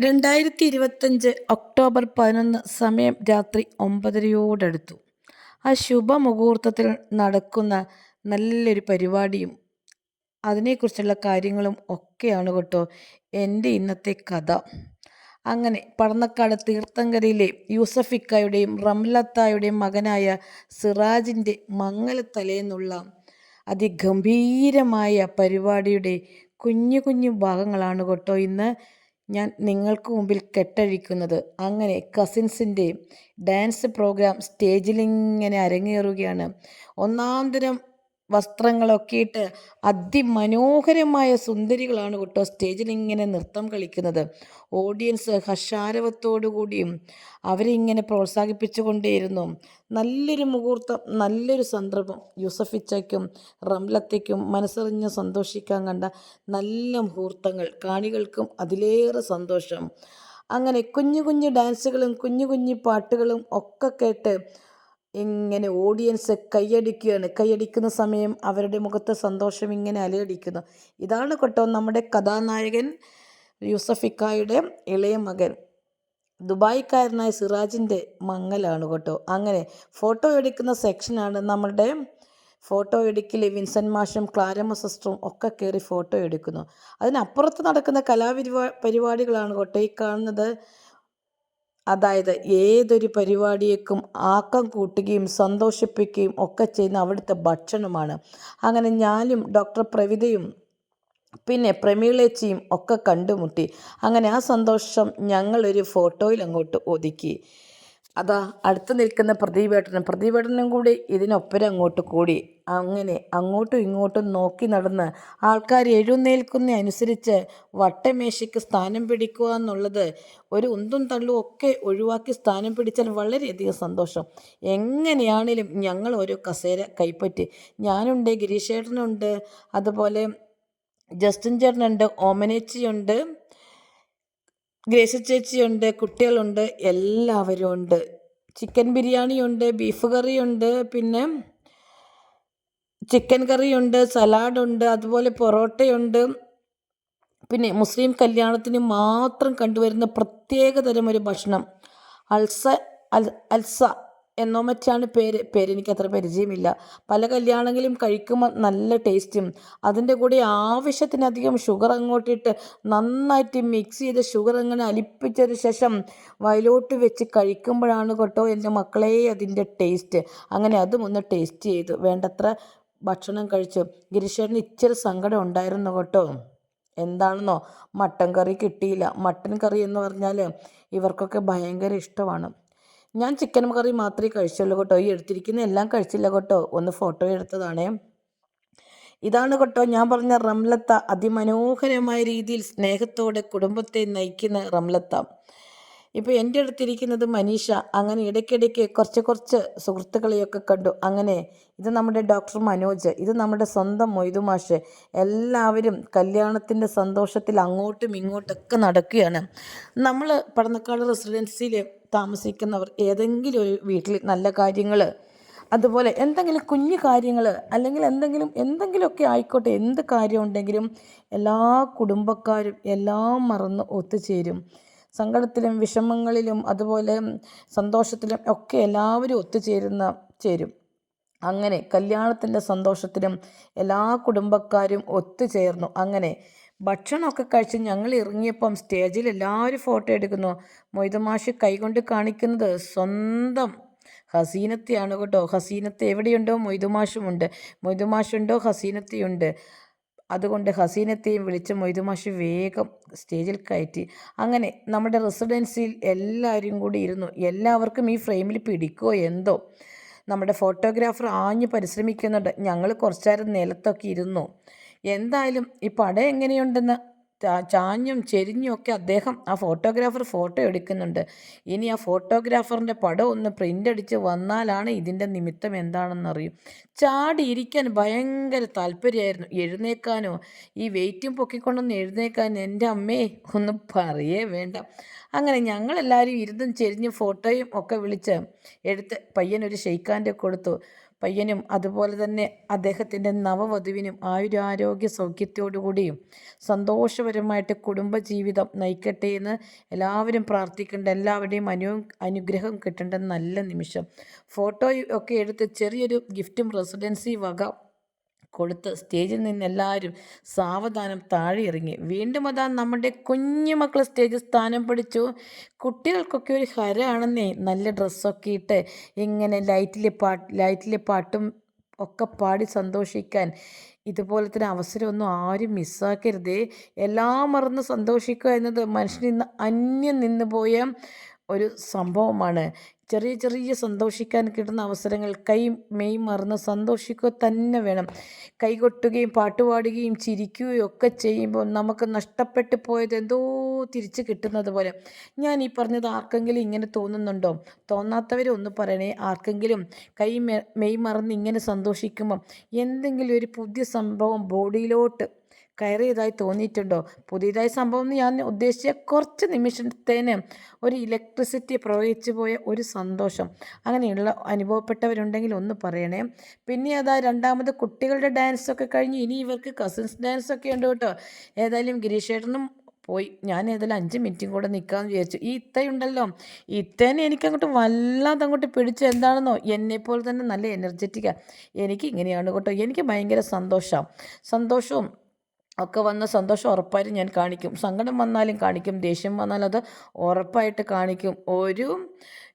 രണ്ടായിരത്തി ഇരുപത്തഞ്ച് ഒക്ടോബർ പതിനൊന്ന് സമയം രാത്രി ഒമ്പതരയോടടുത്തു. ആ ശുഭമുഹൂർത്തത്തിൽ നടക്കുന്ന നല്ലൊരു പരിപാടിയും അതിനെക്കുറിച്ചുള്ള കാര്യങ്ങളും ഒക്കെയാണ് കേട്ടോ എന്റെ ഇന്നത്തെ കഥ. അങ്ങനെ പടന്നക്കാട് തീർത്ഥങ്കരയിലെ യൂസഫിക്കായുടെയും റംലത്തായുടെയും മകനായ സിറാജിന്റെ മംഗലത്തലേന്നുള്ള അതിഗംഭീരമായ പരിപാടിയുടെ കുഞ്ഞു കുഞ്ഞു ഭാഗങ്ങളാണ് കേട്ടോ ഇന്ന് ഞാൻ നിങ്ങൾക്ക് മുമ്പിൽ കെട്ടഴിക്കുന്നത്. അങ്ങനെ കസിൻസിന്റെ ഡാൻസ് പ്രോഗ്രാം സ്റ്റേജിലിങ്ങനെ അരങ്ങേറുകയാണ്. ഒന്നാന്തരം വസ്ത്രങ്ങളൊക്കെ ഇട്ട് അതിമനോഹരമായ സുന്ദരികളാണ് കേട്ടോ സ്റ്റേജിൽ ഇങ്ങനെ നൃത്തം കളിക്കുന്നത്. ഓഡിയൻസ് ഹർഷാരവത്തോടുകൂടിയും അവരിങ്ങനെ പ്രോത്സാഹിപ്പിച്ചുകൊണ്ടേയിരുന്നു നല്ലൊരു മുഹൂർത്തം നല്ലൊരു സന്ദർഭം. യൂസഫിച്ചയ്ക്കും റംലത്തയ്ക്കും മനസ്സറിഞ്ഞ് സന്തോഷിക്കാൻ കണ്ട നല്ല മുഹൂർത്തങ്ങൾ കാണികൾക്കും അതിലേറെ സന്തോഷം. അങ്ങനെ കുഞ്ഞു കുഞ്ഞു ഡാൻസുകളും കുഞ്ഞു കുഞ്ഞു പാട്ടുകളും ഒക്കെ കേട്ട് ഇങ്ങനെ ഓഡിയൻസ് കൈയടിക്കുകയാണ്. കൈയടിക്കുന്ന സമയം അവരുടെ മുഖത്ത് സന്തോഷം ഇങ്ങനെ അലയടിക്കുന്നു. ഇതാണ് കേട്ടോ നമ്മുടെ കഥാനായകൻ യൂസഫിക്കായുടെ ഇളയ മകൻ. ദുബായിക്കാരനായ സിറാജിന്റെ മങ്ങലാണ് കേട്ടോ. അങ്ങനെ ഫോട്ടോ എടുക്കുന്ന സെക്ഷനാണ് നമ്മുടെ ഫോട്ടോ എടുക്കൽ വിൻസെന്റ് മാഷും ക്ലാരമ്മ സിസ്റ്ററും ഒക്കെ കയറി ഫോട്ടോ എടുക്കുന്നു. അതിനപ്പുറത്ത് നടക്കുന്ന കലാപരിപാ പരിപാടികളാണ് കേട്ടോ ഈ കാണുന്നത്. അതായത് ഏതൊരു പരിപാടിയേക്കും ആക്കം കൂട്ടുകയും സന്തോഷിപ്പിക്കുകയും ഒക്കെ ചെയ്യുന്ന അവിടുത്തെ ഭക്ഷണമാണ്. അങ്ങനെ ഞാനും ഡോക്ടർ പ്രവിതയും പിന്നെ പ്രമീളേച്ചിയും ഒക്കെ കണ്ടുമുട്ടി. അങ്ങനെ ആ സന്തോഷം ഞങ്ങളൊരു ഫോട്ടോയിൽ അങ്ങോട്ട് ഒതുക്കി. അതാ അടുത്ത് നിൽക്കുന്ന പ്രദീപേട്ടനും പ്രദീപേട്ടനും കൂടി ഇതിനൊപ്പരം അങ്ങോട്ട് കൂടി. അങ്ങനെ അങ്ങോട്ടും ഇങ്ങോട്ടും നോക്കി നടന്ന് ആൾക്കാർ എഴുന്നേൽക്കുന്ന അനുസരിച്ച് വട്ടമേശയ്ക്ക് സ്ഥാനം പിടിക്കുക എന്നുള്ളത് ഒരു ഉന്തും തള്ളും ഒക്കെ ഒഴിവാക്കി സ്ഥാനം പിടിച്ചാൽ വളരെയധികം സന്തോഷം. എങ്ങനെയാണേലും ഞങ്ങൾ ഓരോ കസേര കൈപ്പറ്റി. ഞാനുണ്ട് ഗിരീഷേട്ടനുണ്ട് അതുപോലെ ജസ്റ്റിൻ ചേട്ടനുണ്ട് ഓമനേച്ചിയുണ്ട് ഗ്രേസി ചേച്ചിയുണ്ട് കുട്ടികളുണ്ട് എല്ലാവരും ഉണ്ട്. ചിക്കൻ ബിരിയാണിയുണ്ട് ബീഫ് കറിയുണ്ട് പിന്നെ ചിക്കൻ കറിയുണ്ട് സലാഡുണ്ട് അതുപോലെ പൊറോട്ടയുണ്ട്. പിന്നെ മുസ്ലിം കല്യാണത്തിന് മാത്രം കണ്ടുവരുന്ന പ്രത്യേകതരം ഒരു ഭക്ഷണം അൽസ അൽ അൽസ. എന്നോ മറ്റാണ് പേര് പേര് എനിക്ക് അത്ര പരിചയമില്ല. പല കല്യാണങ്ങളിലും കഴിക്കുമ്പോൾ നല്ല ടേസ്റ്റും അതിന്റെ കൂടെ ആവശ്യത്തിനധികം ഷുഗർ അങ്ങോട്ടിട്ട് നന്നായിട്ട് മിക്സ് ചെയ്ത് ഷുഗർ അങ്ങനെ അലിപ്പിച്ചതിന് ശേഷം വയലോട്ട് വെച്ച് കഴിക്കുമ്പോഴാണ് കേട്ടോ എന്റെ മക്കളെ അതിന്റെ ടേസ്റ്റ് അങ്ങനെ അതും ഒന്ന് ടേസ്റ്റ് ചെയ്തു. വേണ്ടത്ര ഭക്ഷണം കഴിച്ചു. ഗിരീഷേട്ടന് ഇച്ചിരി സങ്കടം ഉണ്ടായിരുന്നു കേട്ടോ. എന്താണെന്നോ? മട്ടൻ കറി കിട്ടിയില്ല. മട്ടൻ കറി എന്ന് പറഞ്ഞാൽ ഇവർക്കൊക്കെ ഭയങ്കര ഇഷ്ടമാണ്. ഞാൻ ചിക്കൻ കറി മാത്രമേ കഴിച്ചുള്ളൂ കേട്ടോ. ഈ എടുത്തിരിക്കുന്ന എല്ലാം കഴിച്ചില്ല കേട്ടോ. ഒന്ന് ഫോട്ടോ എടുത്തതാണേ. ഇതാണ് കേട്ടോ ഞാൻ പറഞ്ഞ റംലത്ത. അതിമനോഹരമായ രീതിയിൽ സ്നേഹത്തോടെ കുടുംബത്തെ നയിക്കുന്ന റംലത്ത. ഇപ്പോൾ എന്റെ അടുത്തിരിക്കുന്നത് മനീഷ. അങ്ങനെ ഇടയ്ക്കിടയ്ക്ക് കുറച്ച് കുറച്ച് സുഹൃത്തുക്കളെയൊക്കെ കണ്ടു. അങ്ങനെ ഇത് നമ്മുടെ ഡോക്ടർ മനോജ്. ഇത് നമ്മുടെ സ്വന്തം മൊയ്തുമാഷ് എല്ലാവരും കല്യാണത്തിന്റെ സന്തോഷത്തിൽ അങ്ങോട്ടും ഇങ്ങോട്ടൊക്കെ നടക്കുകയാണ്. നമ്മൾ പടന്നക്കാട് റെസിഡൻസിയിൽ താമസിക്കുന്നവർ ഏതെങ്കിലും ഒരു വീട്ടിൽ നല്ല കാര്യങ്ങൾ അതുപോലെ എന്തെങ്കിലും കുഞ്ഞു കാര്യങ്ങൾ അല്ലെങ്കിൽ എന്തെങ്കിലും എന്തെങ്കിലുമൊക്കെ ആയിക്കോട്ടെ എന്ത് കാര്യം ഉണ്ടെങ്കിലും എല്ലാ കുടുംബക്കാരും എല്ലാം മറന്ന് ഒത്തുചേരും. സങ്കടത്തിലും വിഷമങ്ങളിലും അതുപോലെ സന്തോഷത്തിലും ഒക്കെ എല്ലാവരും ഒത്തുചേരുന്ന ചേരും. അങ്ങനെ കല്യാണത്തിന്റെ സന്തോഷത്തിലും എല്ലാ കുടുംബക്കാരും ഒത്തുചേർന്നു. അങ്ങനെ ഭക്ഷണമൊക്കെ കഴിച്ച് ഞങ്ങൾ ഇറങ്ങിയപ്പം സ്റ്റേജിൽ എല്ലാവരും ഫോട്ടോ എടുക്കുന്നു. മൊയ്തമാഷ് കൈകൊണ്ട് കാണിക്കുന്നത് സ്വന്തം ഹസീനത്തെയാണ് കേട്ടോ. ഹസീനത്തെ എവിടെയുണ്ടോ? മൊയ്തുമാഷുമുണ്ട്. മൊയ്തുമാഷുണ്ടോ? ഹസീനത്തെയുണ്ട്. അതുകൊണ്ട് ഹസീനത്തെയും വിളിച്ച് മൊയ്തുമാഷ് വേഗം സ്റ്റേജിൽ കയറ്റി. അങ്ങനെ നമ്മുടെ റെസിഡൻസിയിൽ എല്ലാവരും കൂടി ഇരുന്നു. എല്ലാവർക്കും ഈ ഫ്രെയിമിൽ പിടിക്കോ എന്തോ? നമ്മുടെ ഫോട്ടോഗ്രാഫർ ആഞ്ഞു പരിശ്രമിക്കുന്നുണ്ട്. ഞങ്ങൾ കുറച്ചേരം നിലത്തൊക്കെ ഇരുന്നു. എന്തായാലും ഈ പടം എങ്ങനെയുണ്ടെന്ന് ചാഞ്ഞും ചെരിഞ്ഞും ഒക്കെ അദ്ദേഹം ആ ഫോട്ടോഗ്രാഫർ ഫോട്ടോ എടുക്കുന്നുണ്ട്. ഇനി ആ ഫോട്ടോഗ്രാഫറിന്റെ പടം ഒന്ന് പ്രിന്റ് അടിച്ച് വന്നാലാണ് ഇതിന്റെ നിമിത്തം എന്താണെന്നറിയും. ചാടി ഇരിക്കാൻ ഭയങ്കര താല്പര്യമായിരുന്നു. എഴുന്നേക്കാനോ? ഈ വെയിറ്റും പൊക്കിക്കൊണ്ടൊന്ന് എഴുന്നേക്കാൻ എന്റെ അമ്മേ ഒന്നും പറയേ വേണ്ട. അങ്ങനെ ഞങ്ങളെല്ലാവരും ഇരുന്നും ചെരിഞ്ഞ് ഫോട്ടോയും ഒക്കെ വിളിച്ച് എടുത്ത് പയ്യനൊരു ഷെയ്ക്കാന്റെ കൊടുത്തു. പയ്യനും അതുപോലെ തന്നെ അദ്ദേഹത്തിന്റെ നവവധുവിനും ആയുരാരോഗ്യ സൗഖ്യത്തോടുകൂടിയും സന്തോഷപരമായിട്ട് കുടുംബജീവിതം നയിക്കട്ടെ എന്ന് എല്ലാവരും പ്രാർത്ഥിക്കേണ്ട എല്ലാവരുടെയും അനു അനുഗ്രഹം കിട്ടേണ്ട നല്ല നിമിഷം. ഫോട്ടോ ഒക്കെ എടുത്ത് ചെറിയൊരു ഗിഫ്റ്റും റെസിഡൻസി വക കൊടുത്ത് സ്റ്റേജിൽ നിന്ന് എല്ലാവരും സാവധാനം താഴെ ഇറങ്ങി വീണ്ടും അതാ നമ്മുടെ കുഞ്ഞു മക്കൾ സ്റ്റേജിൽ സ്ഥാനം പിടിച്ചു. കുട്ടികൾക്കൊക്കെ ഒരു ഹരമാണെന്നേ. നല്ല ഡ്രസ്സൊക്കെ ഇട്ട് ഇങ്ങനെ ലൈറ്റിലെ പാട്ട് ലൈറ്റിലെ പാട്ടും ഒക്കെ പാടി സന്തോഷിക്കാൻ. ഇതുപോലെ തന്നെ അവസരമൊന്നും ആരും മിസ്സാക്കരുതേ. എല്ലാം മറന്ന് സന്തോഷിക്കുക എന്നത് മനുഷ്യൻ ഇന്ന് അന്യം നിന്ന് പോയ ഒരു സംഭവമാണ്. ചെറിയ ചെറിയ സന്തോഷിക്കാൻ കിട്ടുന്ന അവസരങ്ങൾ കൈ മെയ് മറന്ന് സന്തോഷിക്കുക തന്നെ വേണം. കൈകൊട്ടുകയും പാട്ടുപാടുകയും ചിരിക്കുകയും ഒക്കെ ചെയ്യുമ്പോൾ നമുക്ക് നഷ്ടപ്പെട്ടു പോയത് എന്തോ തിരിച്ച് കിട്ടുന്നത് പോലെ. ഞാൻ ഈ പറഞ്ഞത് ആർക്കെങ്കിലും ഇങ്ങനെ തോന്നുന്നുണ്ടോ? തോന്നാത്തവരെ ഒന്ന് പറയണേ. ആർക്കെങ്കിലും കൈ മെയ് മറന്ന് ഇങ്ങനെ സന്തോഷിക്കുമ്പം എന്തെങ്കിലും ഒരു പുതിയ സംഭവം ബോഡിയിലോട്ട് കയറിയതായി തോന്നിയിട്ടുണ്ടോ? പുതിയതായി സംഭവം ഞാൻ ഉദ്ദേശിച്ച കുറച്ച് നിമിഷത്തേന് ഒരു ഇലക്ട്രിസിറ്റി പ്രവഹിച്ചു പോയ ഒരു സന്തോഷം. അങ്ങനെയുള്ള അനുഭവപ്പെട്ടവരുണ്ടെങ്കിൽ ഒന്ന് പറയണേ. പിന്നെ അതാ രണ്ടാമത് കുട്ടികളുടെ ഡാൻസൊക്കെ കഴിഞ്ഞ് ഇനി ഇവർക്ക് കസിൻസ് ഡാൻസൊക്കെ ഉണ്ട് കേട്ടോ. ഏതായാലും ഗിരീഷേട്ടനും പോയി. ഞാൻ ഏതായാലും അഞ്ച് മിനിറ്റും കൂടെ നിൽക്കാമെന്ന് വിചാരിച്ചു. ഈ ഇത്തയുണ്ടല്ലോ. ഇത്തേനെ എനിക്കങ്ങോട്ട് വല്ലാതെ അങ്ങോട്ട് പിടിച്ചു. എന്താണെന്നോ? എന്നെപ്പോലെ തന്നെ നല്ല എനർജറ്റിക്കാണ് എനിക്ക് ഇങ്ങനെയാണ് കേട്ടോ. എനിക്ക് ഭയങ്കര സന്തോഷമാണ് സന്തോഷവും ഒക്കെ വന്ന സന്തോഷം ഉറപ്പായിട്ടും ഞാൻ കാണിക്കും. സങ്കടം വന്നാലും കാണിക്കും ദേഷ്യം വന്നാലും അത് ഉറപ്പായിട്ട് കാണിക്കും. ഒരു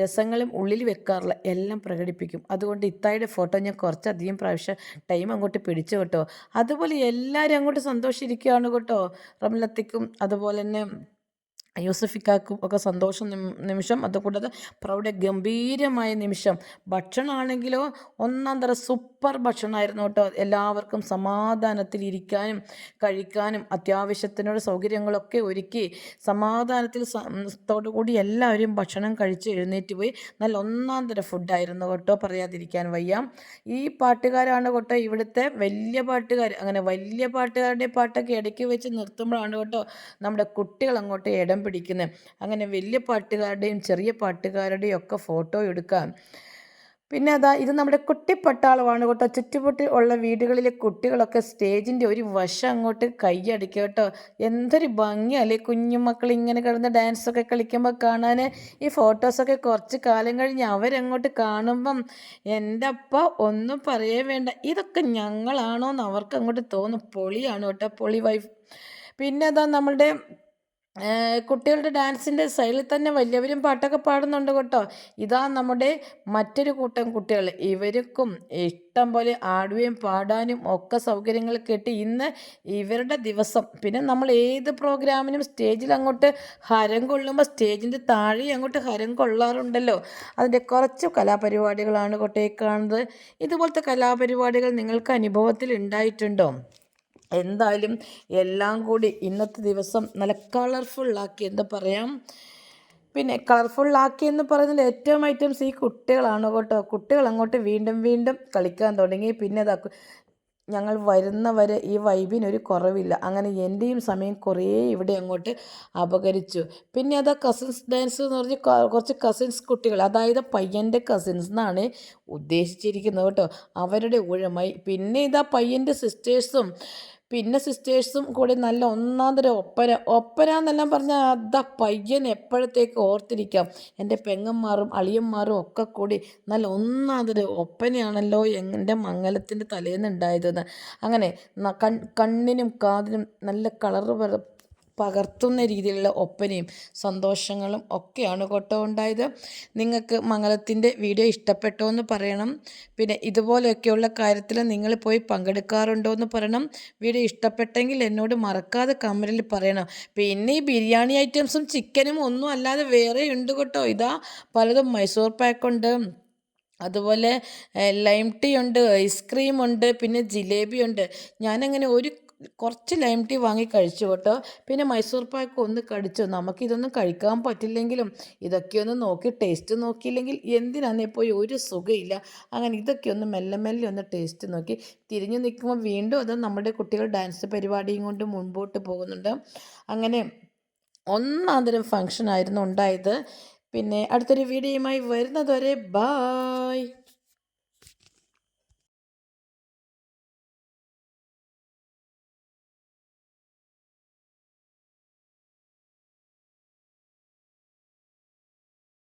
രസങ്ങളും ഉള്ളിൽ വെക്കാറില്ല എല്ലാം പ്രകടിപ്പിക്കും. അതുകൊണ്ട് ഇത്തായുടെ ഫോട്ടോ ഞാൻ കുറച്ചധികം പ്രാവശ്യം ടൈം അങ്ങോട്ട് പിടിച്ചു കേട്ടോ. അതുപോലെ എല്ലാവരും അങ്ങോട്ട് സന്തോഷിച്ചിരിക്കുകയാണ് കേട്ടോ. റംലത്തിക്കും അതുപോലെ തന്നെ യൂസഫിക്കാക്കും ഒക്കെ സന്തോഷം നിമിഷം. അതുകൂടാതെ പ്രൗഢ ഗംഭീരമായ നിമിഷം. ഭക്ഷണമാണെങ്കിലോ ഒന്നാം തരം സൂപ്പർ ഭക്ഷണമായിരുന്നു കേട്ടോ. എല്ലാവർക്കും സമാധാനത്തിൽ ഇരിക്കാനും കഴിക്കാനും അത്യാവശ്യത്തിനുള്ള സൗകര്യങ്ങളൊക്കെ ഒരുക്കി സമാധാനത്തിൽ കൂടി എല്ലാവരും ഭക്ഷണം കഴിച്ച് എഴുന്നേറ്റ് പോയി. നല്ല ഒന്നാം തരം ഫുഡായിരുന്നു കേട്ടോ പറയാതിരിക്കാൻ വയ്യ. ഈ പാട്ടുകാരാണ് കേട്ടോ ഇവിടുത്തെ വലിയ പാട്ടുകാർ അങ്ങനെ വലിയ പാട്ടുകാരുടെ പാട്ടൊക്കെ ഇടയ്ക്ക് വെച്ച് നിർത്തുമ്പോഴാണ് കേട്ടോ നമ്മുടെ കുട്ടികൾ അങ്ങോട്ട് ഇടം പിടിക്കുന്നത് അങ്ങനെ വലിയ പാട്ടുകാരുടെയും ചെറിയ പാട്ടുകാരുടെയും ഒക്കെ ഫോട്ടോ എടുക്കാം. പിന്നെ അതാ ഇത് നമ്മുടെ കുട്ടിപ്പട്ടാളമാണ് കേട്ടോ. ചുറ്റുപൊട്ടി ഉള്ള വീടുകളിലെ കുട്ടികളൊക്കെ സ്റ്റേജിന്റെ ഒരു വശം അങ്ങോട്ട് കൈയടിക്കുക കേട്ടോ. എന്തൊരു ഭംഗിയല്ലേ കുഞ്ഞുമക്കൾ ഇങ്ങനെ കിടന്ന് ഡാൻസൊക്കെ കളിക്കുമ്പോൾ കാണാൻ ഈ ഫോട്ടോസൊക്കെ കുറച്ച് കാലം കഴിഞ്ഞ് അവരങ്ങോട്ട് കാണുമ്പം എന്റെ അപ്പ ഒന്നും പറയേ വേണ്ട. ഇതൊക്കെ ഞങ്ങളാണോ എന്ന് അവർക്ക് അങ്ങോട്ട് തോന്നും. പൊളിയാണ് കേട്ടോ പൊളി വൈഫ് പിന്നെ അതാ നമ്മളുടെ കുട്ടികളുടെ ഡാൻസിന്റെ ശൈലി തന്നെ വലിയവരും പാട്ടൊക്കെ പാടുന്നുണ്ട് കേട്ടോ. ഇതാ നമ്മുടെ മറ്റൊരു കൂട്ടം കുട്ടികൾ. ഇവർക്കും ഇഷ്ടം പോലെ ആടുകയും പാടാനും ഒക്കെ സൗകര്യങ്ങൾ കിട്ടി. ഇന്ന് ഇവരുടെ ദിവസം. പിന്നെ നമ്മൾ ഏത് പ്രോഗ്രാമിനും സ്റ്റേജിൽ അങ്ങോട്ട് ഹരം കൊള്ളുമ്പോൾ സ്റ്റേജിന്റെ താഴെ അങ്ങോട്ട് ഹരം കൊള്ളാറുണ്ടല്ലോ. അതിന്റെ കുറച്ച് കലാപരിപാടികളാണ് കൊട്ടേ കാണുന്നത്. ഇതുപോലത്തെ കലാപരിപാടികൾ നിങ്ങൾക്ക് അനുഭവത്തിൽ ഉണ്ടായിട്ടുണ്ടോ? എന്തായാലും എല്ലാം കൂടി ഇന്നത്തെ ദിവസം നല്ല കളർഫുള്ളാക്കി എന്താ പറയാം? പിന്നെ കളർഫുള്ളാക്കി എന്ന് പറയുന്നതിൽ ഏറ്റവും ഐറ്റംസ് ഈ കുട്ടികളാണ് കേട്ടോ. കുട്ടികൾ അങ്ങോട്ട് വീണ്ടും വീണ്ടും കളിക്കാൻ തുടങ്ങി. പിന്നെ ഇതാക്കും ഞങ്ങൾ വരുന്നവരെ ഈ വൈബിനൊരു കുറവില്ല. അങ്ങനെ എന്റെയും സമയം കുറേ ഇവിടെ അങ്ങോട്ട് അപകരിച്ചു. പിന്നെ അത് കസിൻസ് ഡാൻസ് എന്ന് പറഞ്ഞ് കുറച്ച് കസിൻസ് കുട്ടികൾ അതായത് പയ്യന്റെ കസിൻസ് എന്നാണ് ഉദ്ദേശിച്ചിരിക്കുന്നത് കേട്ടോ. അവരുടെ ഊഴമായി. പിന്നെ ഇതാ പയ്യന്റെ സിസ്റ്റേഴ്സും പിന്നെ സിസ്റ്റേഴ്സും കൂടി നല്ല ഒന്നാം തരം ഒപ്പന ഒപ്പന എന്നെല്ലാം പറഞ്ഞാൽ അതാ പയ്യൻ എപ്പോഴത്തേക്ക് ഓർത്തിരിക്കാം. എന്റെ പെങ്ങന്മാരും അളിയന്മാരും ഒക്കെ കൂടി നല്ല ഒന്നാം തരം ഒപ്പനയാണല്ലോ എന്റെ മംഗലത്തിന്റെ തലേന്ന് ഉണ്ടായതെന്ന് അങ്ങനെ കണ്ണിനും കാതിനും നല്ല കളറ് പകർത്തുന്ന രീതിയിലുള്ള ഒപ്പനയും സന്തോഷങ്ങളും ഒക്കെയാണ് കേട്ടോ ഉണ്ടായത്. നിങ്ങൾക്ക് മംഗളത്തിന്റെ വീഡിയോ ഇഷ്ടപ്പെട്ടോ എന്ന് പറയണം. പിന്നെ ഇതുപോലെയൊക്കെയുള്ള കാര്യത്തിൽ നിങ്ങൾ പോയി പങ്കെടുക്കാറുണ്ടോ എന്ന് പറയണം. വീഡിയോ ഇഷ്ടപ്പെട്ടെങ്കിൽ എന്നോട് മറക്കാതെ കമന്റിൽ പറയണം. പിന്നെ ഈ ബിരിയാണി ഐറ്റംസും ചിക്കനും ഒന്നും അല്ലാതെ വേറെ ഉണ്ട് കേട്ടോ. ഇതാ പലതും മൈസൂർ പാക്കുണ്ട്. അതുപോലെ ലൈം ടീ ഉണ്ട് ഐസ്ക്രീം ഉണ്ട് പിന്നെ ജിലേബി ഉണ്ട്. ഞാനങ്ങനെ ഒരു കുറച്ച് ലൈം ടീ വാങ്ങി കഴിച്ചു കേട്ടോ. പിന്നെ മൈസൂർ പാക്ക് ഒന്ന് കടിച്ചു? നമുക്കിതൊന്നും കഴിക്കാൻ പറ്റില്ലെങ്കിലും ഇതൊക്കെ ഒന്ന് നോക്കി ടേസ്റ്റ് നോക്കിയില്ലെങ്കിൽ എന്തിനാന്നേ പോയി ഒരു സുഖമില്ല അങ്ങനെ ഇതൊക്കെ ഒന്ന് മെല്ലെ മെല്ലെ ഒന്ന് ടേസ്റ്റ് നോക്കി. തിരിഞ്ഞു നിൽക്കുമ്പോൾ വീണ്ടും അത് നമ്മുടെ കുട്ടികൾ ഡാൻസ് പരിപാടിയും കൊണ്ട് മുൻപോട്ട് പോകുന്നുണ്ട്. അങ്ങനെ ഒന്നാം തരം ഉണ്ടായത്. പിന്നെ അടുത്തൊരു വീഡിയോയുമായി വരുന്നതുവരെ ബായ്